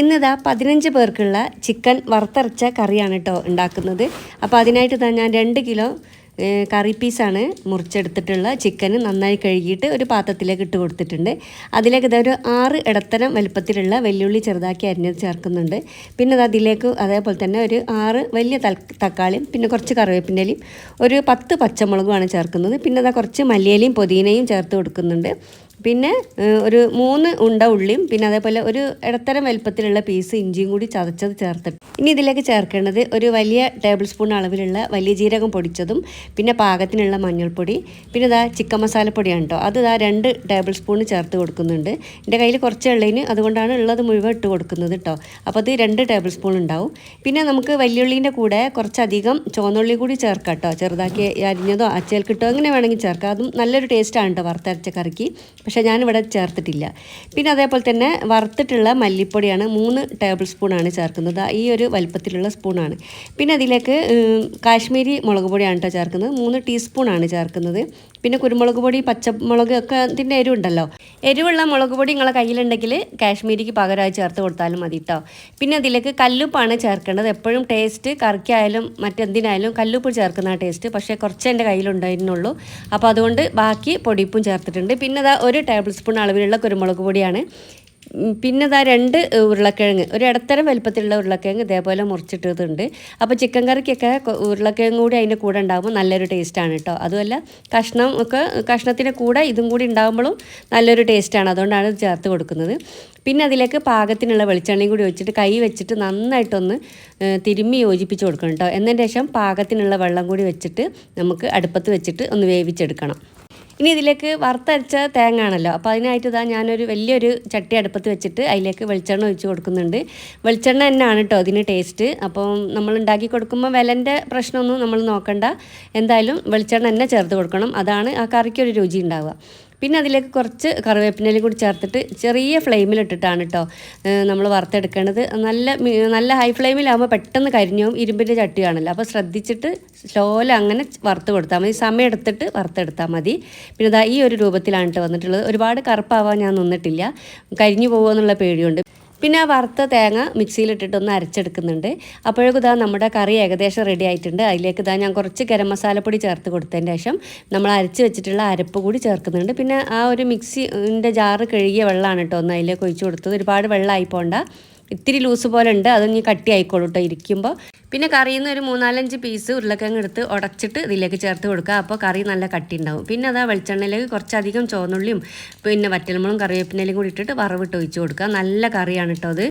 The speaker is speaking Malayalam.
ഇന്നിതാ പതിനഞ്ച് പേർക്കുള്ള ചിക്കൻ വറുത്തരച്ച കറിയാണ് കേട്ടോ ഉണ്ടാക്കുന്നത്. അപ്പോൾ അതിനായിട്ട് തന്നെ ഞാൻ രണ്ട് കിലോ കറി പീസാണ് മുറിച്ചെടുത്തിട്ടുള്ള ചിക്കൻ നന്നായി കഴുകിയിട്ട് ഒരു പാത്രത്തിലേക്ക് ഇട്ട് കൊടുത്തിട്ടുണ്ട്. അതിലേക്ക് ഇതാ ഒരു ആറ് ഇടത്തരം വലുപ്പത്തിലുള്ള വെല്ലുള്ളി ചെറുതാക്കി അരിഞ്ഞത് ചേർക്കുന്നുണ്ട്. പിന്നെ അത് അതിലേക്ക് അതേപോലെ തന്നെ ഒരു ആറ് വലിയ തക്കാളിയും പിന്നെ കുറച്ച് കറിവേപ്പിന്റെലയും ഒരു പത്ത് പച്ചമുളകുമാണ് ചേർക്കുന്നത്. പിന്നെ അതാ കുറച്ച് മല്ലിയിലയും പുതിനയും ചേർത്ത് കൊടുക്കുന്നുണ്ട്. പിന്നെ ഒരു മൂന്ന് ഉണ്ട ഉള്ളിയും പിന്നെ അതേപോലെ ഒരു ഇടത്തരം വലുപ്പത്തിലുള്ള പീസ് ഇഞ്ചിയും കൂടി ചതച്ചത് ചേർത്തിട്ട്. ഇനി ഇതിലേക്ക് ചേർക്കേണ്ടത് ഒരു വലിയ ടേബിൾ സ്പൂൺ അളവിലുള്ള വലിയ ജീരകം പൊടിച്ചതും പിന്നെ പാകത്തിനുള്ള മഞ്ഞൾപ്പൊടി പിന്നെ ഇതാ ചിക്കൻ മസാലപ്പൊടിയാണ് കേട്ടോ അത് ഇതാ രണ്ട് ടേബിൾ സ്പൂൺ ചേർത്ത് കൊടുക്കുന്നുണ്ട്. എന്റെ കയ്യിൽ കുറച്ച് ഉള്ളതിന് അതുകൊണ്ടാണ് ഉള്ളത് മുഴുവൻ ഇട്ട് കൊടുക്കുന്നത് കേട്ടോ അപ്പോൾ അത് രണ്ട് ടേബിൾ സ്പൂൺ ഉണ്ടാവും. പിന്നെ നമുക്ക് വലിയുള്ളീന്റെ കൂടെ കുറച്ചധികം ചുവന്നുള്ളി കൂടി ചേർക്കാം കേട്ടോ ചെറുതാക്കി അരിഞ്ഞതോ അച്ചേൽക്കിട്ടോ അങ്ങനെ വേണമെങ്കിൽ ചേർക്കാം. അതും നല്ലൊരു ടേസ്റ്റാണ് കേട്ടോ വറുത്തരച്ച കറിക്ക്. പക്ഷേ ഞാനിവിടെ ചേർത്തിട്ടില്ല. പിന്നെ അതേപോലെ തന്നെ വറുത്തിട്ടുള്ള മല്ലിപ്പൊടിയാണ്. മൂന്ന് ടേബിൾ സ്പൂണാണ് ചേർക്കുന്നത്. ഈ ഒരു വലുപ്പത്തിലുള്ള സ്പൂണാണ്. പിന്നെ അതിലേക്ക് കാശ്മീരി മുളക് പൊടിയാണ് കേട്ടോ ചേർക്കുന്നത്. മൂന്ന് ടീസ്പൂണാണ് ചേർക്കുന്നത്. പിന്നെ കുരുമുളക് പൊടി പച്ചമുളക് ഒക്കെ അതിന്റെ എരിവുണ്ടല്ലോ. എരിവുള്ള മുളക് പൊടി നിങ്ങളെ കയ്യിലുണ്ടെങ്കിൽ കാശ്മീരിക്ക് പകരമായി ചേർത്ത് കൊടുത്താലും മതി കേട്ടോ പിന്നെ അതിലേക്ക് കല്ലുപ്പാണ് ചേർക്കേണ്ടത്. എപ്പോഴും ടേസ്റ്റ് കറിക്കായാലും മറ്റെന്തിനായാലും കല്ലുപ്പ് ചേർക്കുന്ന ടേസ്റ്റ്. പക്ഷേ കുറച്ച് എന്റെ കയ്യിലുണ്ടായിരുന്നുള്ളൂ. അപ്പോൾ അതുകൊണ്ട് ബാക്കി പൊടിപ്പും ചേർത്തിട്ടുണ്ട്. പിന്നെ അതാ ഒരു ടേബിൾ സ്പൂൺ അളവിലുള്ള കുരുമുളക് പൊടിയാണ്. പിന്നെ ഇതാ രണ്ട് ഉരുളക്കിഴങ്ങ് ഒരു ഇടത്തരം വലുപ്പത്തിലുള്ള ഉരുളക്കിഴങ്ങ് ഇതേപോലെ മുറിച്ചിട്ടതുണ്ട്. അപ്പോൾ ചിക്കൻ കറിക്കൊക്കെ ഉരുളക്കിഴങ്ങ് കൂടി അതിന്റെ കൂടെ ഉണ്ടാകുമ്പോൾ നല്ലൊരു ടേസ്റ്റാണ് കേട്ടോ അതുമല്ല കഷ്ണം ഒക്കെ കഷ്ണത്തിന്റെ കൂടെ ഇതും കൂടി ഉണ്ടാകുമ്പോഴും നല്ലൊരു ടേസ്റ്റാണ്. അതുകൊണ്ടാണ് ചേർത്ത് കൊടുക്കുന്നത്. പിന്നെ അതിലേക്ക് പാകത്തിനുള്ള വെളിച്ചെണ്ണയും കൂടി വെച്ചിട്ട് കൈ വെച്ചിട്ട് നന്നായിട്ടൊന്ന് തിരുമ്മി യോജിപ്പിച്ച് കൊടുക്കണം കേട്ടോ എന്നതിന് ശേഷം പാകത്തിനുള്ള വെള്ളം കൂടി വെച്ചിട്ട് നമുക്ക് അടുപ്പത്ത് വെച്ചിട്ട് ഒന്ന് വേവിച്ചെടുക്കണം. ഇനി ഇതിലേക്ക് വറുത്തരച്ച തേങ്ങ ആണല്ലോ അപ്പോൾ അതിനായിട്ട് ഇതാ ഞാനൊരു വലിയൊരു ചട്ടി അടുപ്പത്ത് വെച്ചിട്ട് അതിലേക്ക് വെളിച്ചെണ്ണ ഒഴിച്ച് കൊടുക്കുന്നുണ്ട്. വെളിച്ചെണ്ണ തന്നെയാണ് കേട്ടോ അതിന് ടേസ്റ്റ്. അപ്പോൾ നമ്മൾ ഉണ്ടാക്കി കൊടുക്കുമ്പോൾ വിലന്റെ പ്രശ്നമൊന്നും നമ്മൾ നോക്കണ്ട. എന്തായാലും വെളിച്ചെണ്ണ തന്നെ ചേർത്ത് കൊടുക്കണം. അതാണ് ആ കറിക്കൊരു രുചി ഉണ്ടാവുക. പിന്നെ അതിലേക്ക് കുറച്ച് കറിവേപ്പിനയിലും കൂടി ചേർത്തിട്ട് ചെറിയ ഫ്ലെയിമിലിട്ടിട്ടാണ് കേട്ടോ നമ്മൾ വറുത്തെടുക്കേണ്ടത് നല്ല നല്ല ഹൈ ഫ്ലെയിമിലാകുമ്പോൾ പെട്ടെന്ന് കരിഞ്ഞും ഇരുമ്പിന്റെ ചട്ടിയാണല്ലോ അപ്പോൾ ശ്രദ്ധിച്ചിട്ട് സ്ലോയിൽ അങ്ങനെ വറുത്ത് കൊടുത്താൽ മതി. സമയം എടുത്തിട്ട് വറുത്തെടുത്താൽ മതി. പിന്നെ ഇതാ ഈ ഒരു രൂപത്തിലാണ് കേട്ടോ വന്നിട്ടുള്ളത്. ഒരുപാട് കറുപ്പാവാൻ ഞാൻ നിന്നിട്ടില്ല. കരിഞ്ഞു പോകുമെന്നുള്ള പേടിയുണ്ട്. പിന്നെ ആ വറുത്ത തേങ്ങ മിക്സിയിലിട്ടിട്ട് ഒന്ന് അരച്ചെടുക്കുന്നുണ്ട്. അപ്പോഴേക്കും ഇതാ നമ്മുടെ കറി ഏകദേശം റെഡി ആയിട്ടുണ്ട്. അതിലേക്ക് ഇതാ ഞാൻ കുറച്ച് ഗരം മസാലപ്പൊടി ചേർത്ത് കൊടുത്തതിന് ശേഷം നമ്മൾ അരച്ച് വെച്ചിട്ടുള്ള അരപ്പ് കൂടി ചേർക്കുന്നുണ്ട്. പിന്നെ ആ ഒരു മിക്സിന്റെ ജാറ് കഴുകിയ വെള്ളമാണ് കേട്ടോ ഒന്ന് അതിലേക്ക് ഒഴിച്ച് കൊടുത്തത്. ഒരുപാട് വെള്ളമായി പോണ്ട ഇത്തിരി ലൂസ് പോലെ ഉണ്ട്. അതൊന്ന് കട്ടി ആയിക്കോളൂ കേട്ടോ ഇരിക്കുമ്പോൾ. പിന്നെ കറിയിൽ നിന്ന് ഒരു മൂന്നാലഞ്ച് പീസ് ഉരുളക്കിഴങ്ങ് എടുത്ത് ഉടച്ചിട്ട് ഇതിലേക്ക് ചേർത്ത് കൊടുക്കുക. അപ്പോൾ കറി നല്ല കട്ടി ഉണ്ടാവും പിന്നെ അതാ വെളിച്ചെണ്ണയിലേക്ക് കുറച്ചധികം ചുവന്നുള്ളിയും പിന്നെ വറ്റൽമുളകും കറിവേപ്പിനയിലും കൂടി ഇട്ടിട്ട് വറവിട്ട് ഒഴിച്ച് കൊടുക്കുക. നല്ല കറിയാണ് കേട്ടോ അത്.